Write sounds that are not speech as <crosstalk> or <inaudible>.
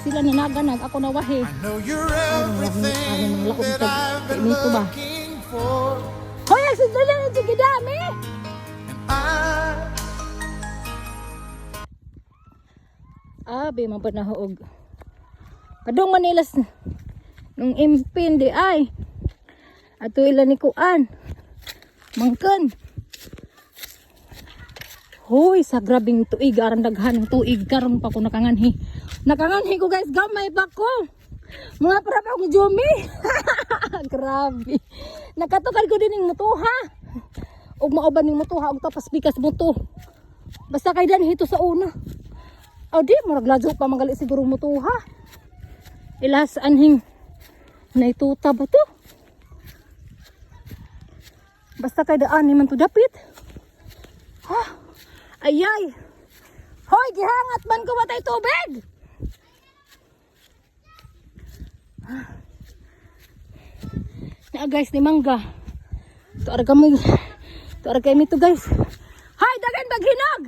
sila nanaganag ako nawahi. Ka, I've been kainito ba? Hoy, ang sundalo lang yung gidami. Abi, man pa nahuog. Kadong manilas nung impin di ay. Ato ila ni kuan. Mangkan. Hoy, sa grabing tuig, aran daghan ng tuig karon pa ko nakanganhi. Nakanganhi ko guys, gamay pa ko. Mga para pa akong jumi. <laughs> Grabe. Nakatukad ko din ng mutuha. Og mauban ng mutuha og tapas bikas muto. Basta kay dan hito sa una. O di, murag ladyo pa manggali siguro mutuha. Ilas anhing naituta ba to? Basta kay daan ni man to dapit. Ha? Ayay. Hoy, gihangat man ko matay tubig. Na guys ni mangga. To arga mo. To arga mi to guys. Hay, dagan baghinog.